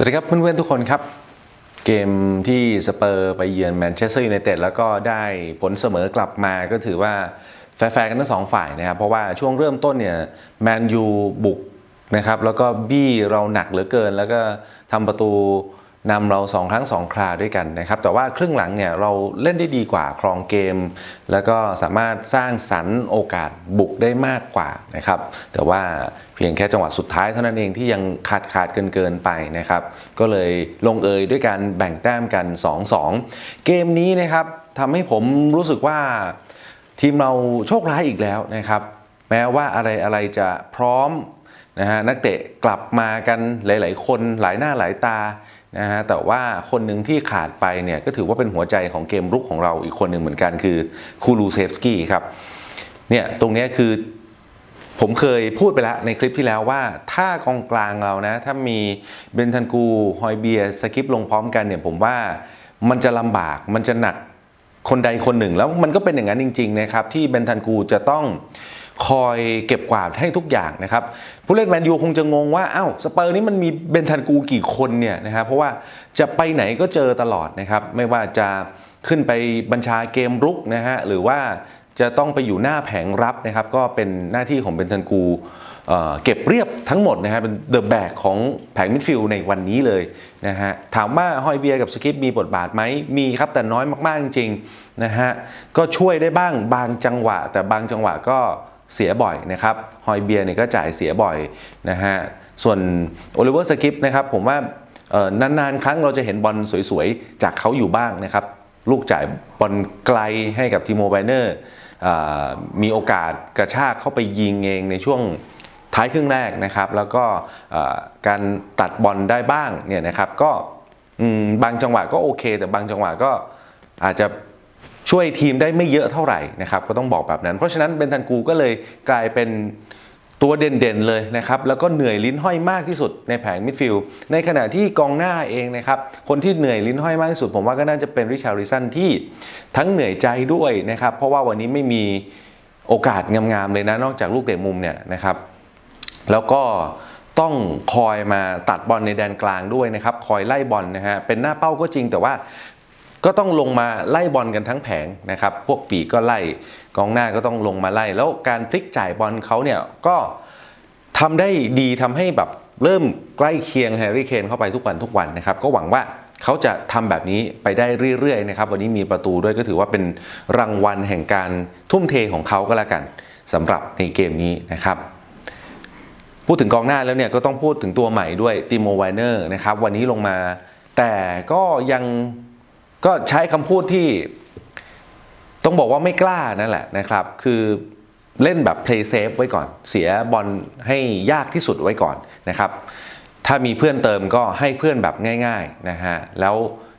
สวัสดีครับเพื่อนๆทุกคนครับ เกมที่สเปอร์ไปเยือนแมนเชสเตอร์ยูไนเต็ดแล้วก็ได้ผลเสมอกลับมาก็ถือว่าแฟร์กันทั้งสองฝ่ายนะครับ เพราะว่าช่วงเริ่มต้นเนี่ยแมนยูบุกนะครับ แล้วก็บี้เราหนักเหลือเกิน แล้วก็ทำประตู นำเราสองครั้งสองคราด้วยกันนะครับแต่ว่าครึ่งหลังเนี่ยเราเล่นได้ดีกว่าครองเกม แล้วก็สามารถสร้างสรรค์โอกาสบุกได้มากกว่านะครับแต่ว่าเพียงแค่จังหวะสุดท้ายเท่านั้นเองที่ยังขาดขาดเกินเกินๆไปนะครับก็เลยลงเอยด้วยการแบ่งแต้มกัน 2-2 เกมนี้นะครับทำให้ผมรู้สึกว่าทีมเราโชคร้ายอีกแล้วนะครับแม้ว่าอะไรอะไรจะพร้อมนะฮะนักเตะกลับมากันหลาย ๆ คนหลายหน้าหลายตา นะฮะแต่ว่าคนหนึ่งที่ขาดไปเนี่ยก็ถือว่าเป็นหัวใจของเกมรุกของเราอีกคนหนึ่งเหมือนกันคือคูลูเซฟสกี้ครับเนี่ยตรงนี้คือผมเคยพูดไปแล้วในคลิปที่แล้วว่าถ้ากองกลางเรานะ ถ้ามีเบนทันกูฮอยเบียสกิปลงพร้อมกันเนี่ยผมว่ามันจะลำบากมันจะหนักคนใดคนหนึ่งแล้วมันก็เป็นอย่างนั้นจริง ๆ นะครับ ที่เบนทันกูจะต้อง คอยเก็บกวาดให้ทุกอย่างนะครับผู้เล่นแมนยูคงจะงงว่าอ้าวสเปอร์นี้มันมีเบนทันกูกี่คนเนี่ยนะครับเพราะว่าจะไปไหนก็เจอตลอดนะครับไม่ว่าจะขึ้นไปบัญชาเกมรุกนะฮะหรือว่าจะต้องไปอยู่หน้าแผงรับนะครับก็เป็นหน้าที่ของเบนทันกูเก็บเรียบทั้งหมดนะฮะเป็นเดอะแบกของแผงมิดฟิลด์ในวันนี้เลยนะฮะถามว่าฮอยเบียกับสกิปมีบทบาทไหมมีครับแต่น้อยมากๆจริงๆนะฮะก็ช่วยได้บ้างบางจังหวะ แต่บางจังหวะก็ เสียบ่อยนะครับฮอยเบียร์เนี่ยก็จ่ายเสียบ่อยนะฮะส่วนโอลิเวอร์สกิปนะครับผมว่านานๆ ครั้งเราจะเห็นบอลสวยๆ จากเขาอยู่บ้างนะครับ ลูกจ่ายบอลไกลให้กับทีโมไบเนอร์มีโอกาสกระชากเข้าไปยิงเองในช่วงท้ายครึ่งแรกนะครับ แล้วก็การตัดบอลได้บ้างเนี่ยนะครับก็บางจังหวะก็โอเค แต่บางจังหวะก็อาจจะ ช่วยทีมได้ไม่เยอะเท่าไหร่นะครับก็ต้องบอกแบบนั้น เพราะฉะนั้นเบนทันกูก็เลยกลายเป็นตัวเด่นๆเลยนะครับแล้วก็เหนื่อยลิ้นห้อยมากที่สุดในแผงมิดฟิลด์ในขณะที่กองหน้าเองนะครับคนที่เหนื่อยลิ้นห้อยมากที่สุด ผมว่าก็น่าจะเป็นริชาริสันที่ทั้งเหนื่อยใจด้วยนะครับเพราะว่าวันนี้ไม่มีโอกาสงามๆเลยนะนอกจากลูกเตะมุมเนี่ยนะครับ แล้วก็ต้องคอยมาตัดบอลในแดนกลางด้วยนะครับ คอยไล่บอลนะฮะเป็นหน้าเป้าก็จริงแต่ว่า ก็ต้องลงมาไล่บอลกันทั้งแผงนะครับ พวกปีกก็ไล่กองหน้าก็ต้องลงมาไล่ แล้วการพลิกจ่ายบอลเขาเนี่ยก็ทำได้ดีทำให้แบบเริ่มใกล้เคียงแฮร์รี่เคนเข้าไปทุกวันทุกวันนะครับ ก็หวังว่าเขาจะทำแบบนี้ไปได้เรื่อยๆนะครับ วันนี้มีประตูด้วยก็ถือว่าเป็นรางวัลแห่งการทุ่มเทของเขาก็แล้วกันสำหรับในเกมนี้นะครับ พูดถึงกองหน้าแล้วเนี่ยก็ต้องพูดถึงตัวใหม่ด้วยติโมไวเนอร์นะครับวันนี้ลงมา แต่ก็ยัง ก็ใช้คำพูดที่ต้องบอกว่าไม่กล้านั่นแหละนะครับ คือเล่นแบบ play safe ไว้ก่อน เสียบอลให้ยากที่สุดไว้ก่อนนะครับ ถ้ามีเพื่อนเติมก็ให้เพื่อนแบบง่ายๆนะฮะ แล้ว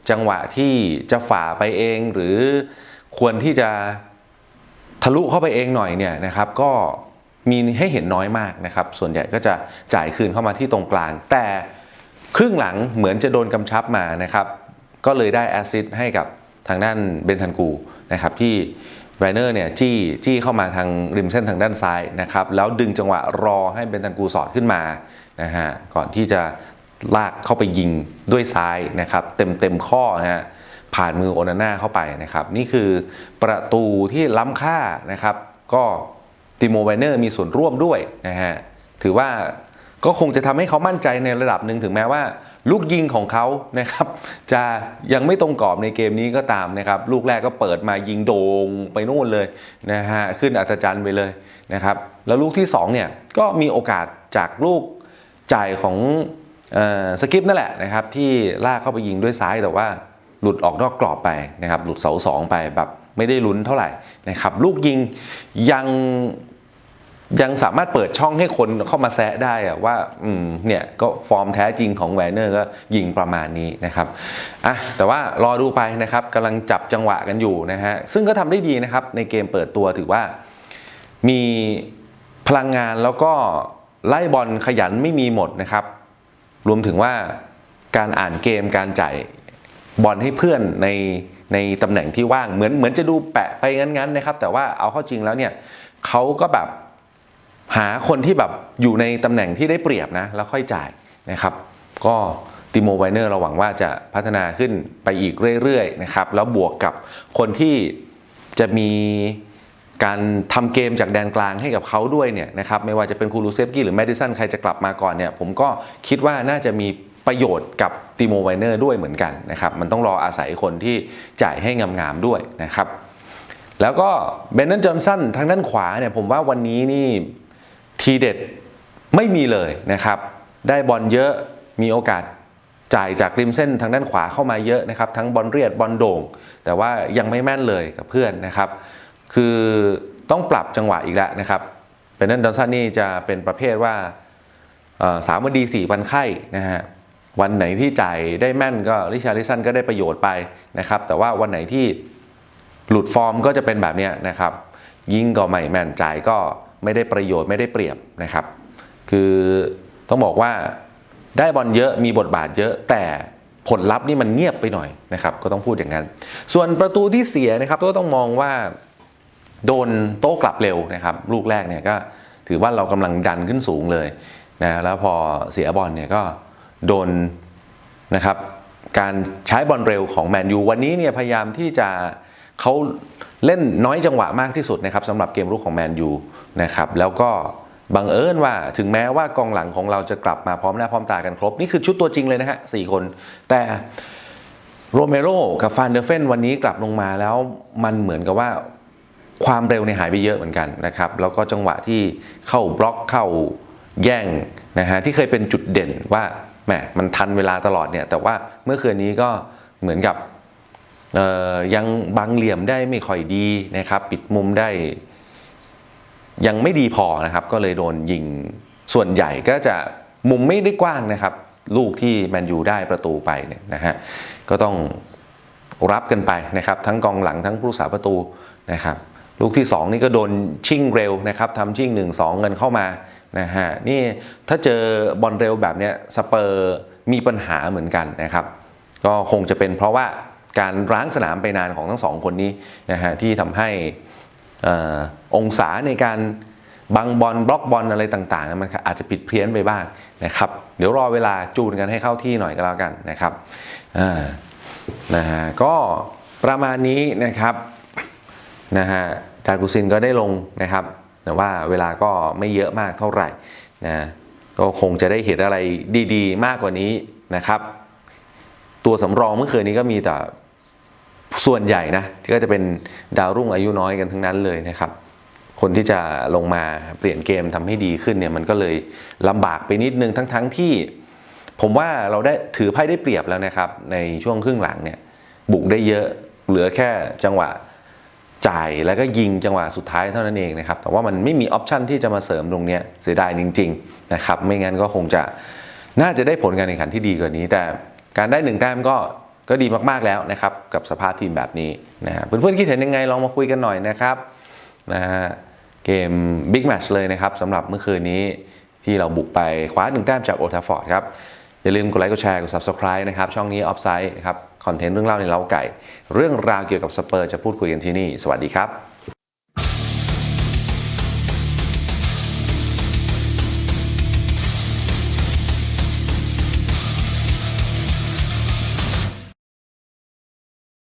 จังหวะที่จะฝ่าไปเองหรือควรที่จะทะลุเข้าไปเองหน่อยเนี่ยนะครับ ก็มีให้เห็นน้อยมากนะครับ ส่วนใหญ่ก็จะจ่ายคืนเข้ามาที่ตรงกลาง แต่ครึ่งหลังเหมือนจะโดนกำชับมานะครับ ก็เลยได้แอสซิสให้กับทางด้านเบนทันกูนะครับที่ไรเนอร์เนี่ยจี้จี้เข้ามาทางริมเส้นทางด้านซ้ายนะครับแล้วดึงจังหวะรอให้เบนทันกูสอดขึ้นมานะฮะก่อนที่จะลากเข้าไปยิงด้วยซ้ายนะครับเต็มเต็มข้อนะฮะผ่านมือโอนาน่าเข้าไปนะครับนี่คือประตูที่ล้ำค่านะครับ ก็ติโมไวเนอร์มีส่วนร่วมด้วยนะฮะถือว่าก็คงจะทำให้เขามั่นใจในระดับหนึ่งถึงแม้ว่า ลูกยิงของเขานะครับ จะยังไม่ตรงกรอบในเกมนี้ก็ตามนะครับ ลูกแรกก็เปิดมายิงโด่งไปนู่นเลยนะฮะขึ้นอัศจรรย์ไปเลยนะครับ แล้วลูกที่สองเนี่ยก็มีโอกาสจากลูกจ่ายของเออสกิปนั่นแหละนะครับ ที่ลากเข้าไปยิงด้วยซ้ายแต่ว่าหลุดออกนอกกรอบไปนะครับ หลุดเสาสองไปแบบไม่ได้ลุ้นเท่าไหร่นะครับ ลูกยิงยัง ยังสามารถเปิดช่องให้คนเข้ามาแซะได้อะว่าอืมเนี่ยก็ฟอร์มแท้จริงของแวนเนอร์ก็ยิงประมาณนี้นะครับอะแต่ว่ารอดูไปนะครับกำลังจับจังหวะกันอยู่นะฮะซึ่งก็ทำได้ดีนะครับในเกมเปิดตัวถือว่า มีพลังงานแล้วก็ไล่บอลขยันไม่มีหมดนะครับ รวมถึงว่าการอ่านเกมการจ่ายบอลให้เพื่อนในในตำแหน่งที่ว่างเหมือนเหมือนจะดูแปะไปงั้นๆนะครับ แต่ว่าเอาเข้าจริงแล้วเนี่ยเขาก็แบบ หาคนที่แบบอยู่ในตำแหน่งที่ได้เปรียบนะ แล้วค่อยจ่ายนะครับ ก็ติโมไวเนอร์เราหวังว่าจะพัฒนาขึ้นไปอีกเรื่อยๆนะครับ แล้วบวกกับคนที่จะมีการทำเกมจากแดนกลางให้กับเขาด้วยเนี่ยนะครับไม่ว่าจะเป็นคูรูเซฟกี้หรือแมดิสันใครจะกลับมาก่อนเนี่ยผมก็คิดว่าน่าจะมีประโยชน์กับติโมไวเนอร์ด้วยเหมือนกันนะครับมันต้องรออาศัยคนที่จ่ายให้งามๆด้วยนะครับแล้วก็เบนนันจอห์นสันทางด้านขวาเนี่ยผมว่าวันนี้นี่ ทีเด็ดไม่มีเลยนะครับ ได้บอลเยอะมีโอกาสจ่ายจากริมเส้นทางด้านขวาเข้ามาเยอะนะครับทั้งบอลเรียดบอลโด่ง แต่ว่ายังไม่แม่นเลยกับเพื่อนนะครับ คือต้องปรับจังหวะอีกแล้วนะครับเบนนันจอนสันนี่จะเป็นประเภทว่าสามวันดีสี่วันไข้นะฮะวันไหนที่จ่ายได้แม่นก็ริชาริสันก็ได้ประโยชน์ไปนะครับ แต่ว่าวันไหนที่หลุดฟอร์มก็จะเป็นแบบนี้นะครับ ยิงก็ไม่แม่นจ่ายก็ ไม่ได้ประโยชน์ไม่ได้เปรียบนะครับ คือต้องบอกว่าได้บอลเยอะมีบทบาทเยอะแต่ผลลัพธ์นี่มันเงียบไปหน่อยนะครับ ก็ต้องพูดอย่างนั้น ส่วนประตูที่เสียนะครับก็ต้องมองว่าโดนโต้กลับเร็วนะครับ ลูกแรกเนี่ยก็ถือว่าเรากำลังดันขึ้นสูงเลยนะแล้วพอเสียบอลเนี่ยก็โดนนะครับ การใช้บอลเร็วของแมนยูวันนี้เนี่ยพยายามที่จะ เขาเล่นน้อยจังหวะมากที่สุดนะครับสำหรับเกมรุกของแมนยูนะครับแล้วก็บังเอิญว่าถึงแม้ว่ากองหลังของเราจะกลับมาพร้อมหน้าพร้อมตากันครบ นี่คือชุดตัวจริงเลยนะฮะสี่คน แต่โรเมโรกับฟานเดอร์เฟนวันนี้กลับลงมาแล้วมันเหมือนกับว่าความเร็วเนี่ยหายไปเยอะเหมือนกันนะครับแล้วก็จังหวะที่เข้าบล็อกเข้าแย่งนะฮะที่เคยเป็นจุดเด่นว่าแหมมันทันเวลาตลอดเนี่ยแต่ว่าเมื่อคืนนี้ก็เหมือนกับ ยังบังเหลี่ยมได้ไม่ค่อยดีนะครับ ปิดมุมได้ ยังไม่ดีพอนะครับ ก็เลยโดนยิงส่วนใหญ่ก็จะมุมไม่ได้กว้างนะครับ ลูกที่แมนยูได้ประตูไปเนี่ยนะฮะก็ต้องรับกันไปนะครับ ทั้งกองหลังทั้งผู้รักษาประตูนะครับ ลูกที่ 2 นี่ก็โดนชิ่งเร็วนะครับทำชิ่ง 1 2 เงินเข้ามานะฮะนี่ถ้าเจอบอลเร็วแบบเนี้ยสเปอร์มีปัญหาเหมือนกันนะครับ ก็คงจะเป็นเพราะว่า การร้างสนามไปนานของทั้งสองคนนี้นะฮะที่ทำให้อองศาในการบังบอลบล็อกบอลอะไรต่างๆมันอาจจะผิดเพี้ยนไปบ้างนะครับเดี๋ยวรอเวลาจูนกันให้เข้าที่หน่อยก็แล้วกันนะครับอ่านะฮะก็ประมาณนี้นะครับนะฮะดาร์กุซินก็ได้ลงนะครับ แต่ว่าเวลาก็ไม่เยอะมากเท่าไหร่นะก็คงจะได้เห็นอะไรดีๆ มากกว่านี้นะครับ ตัวสำรองเมื่อคืนนี้ก็มีแต่ส่วนใหญ่นะที่ก็จะเป็นดาวรุ่งอายุน้อยกันทั้งนั้นเลยนะครับคนที่จะลงมาเปลี่ยนเกมทำให้ดีขึ้นเนี่ยมันก็เลยลำบากไปนิดนึงทั้งๆที่ ผมว่าเราได้ถือไพ่ได้เปรียบแล้วนะครับ ในช่วงครึ่งหลังเนี่ยบุกได้เยอะเหลือแค่จังหวะจ่ายแล้วก็ยิงจังหวะสุดท้ายเท่านั้นเองนะครับแต่ว่ามันไม่มีออปชันที่จะมาเสริมตรงเนี้ยเสียดายจริง ๆ นะครับ ไม่งั้นก็คงจะน่าจะได้ผลการแข่งขันที่ดีกว่านี้ แต่ การได้หนึ่งแต้มก็ก็ดีมากๆแล้วนะครับ กับสภาพทีมแบบนี้นะฮะเพื่อนๆคิดเห็นยังไงลองมาคุยกันหน่อยนะครับนะฮะเกมบิ๊กแมตช์เลยนะครับสำหรับเมื่อคืนนี้ที่เราบุกไปคว้าหนึ่งแต้มจากโอทาฟอร์ดครับ อย่าลืมกดไลค์กดแชร์กด subscribe นะครับ ช่องนี้ Offside นะครับ คอนเทนต์เรื่องเล่าในเล้าไก่ เรื่องราวเกี่ยวกับสเปอร์จะพูดคุยกันที่นี่ สวัสดีครับ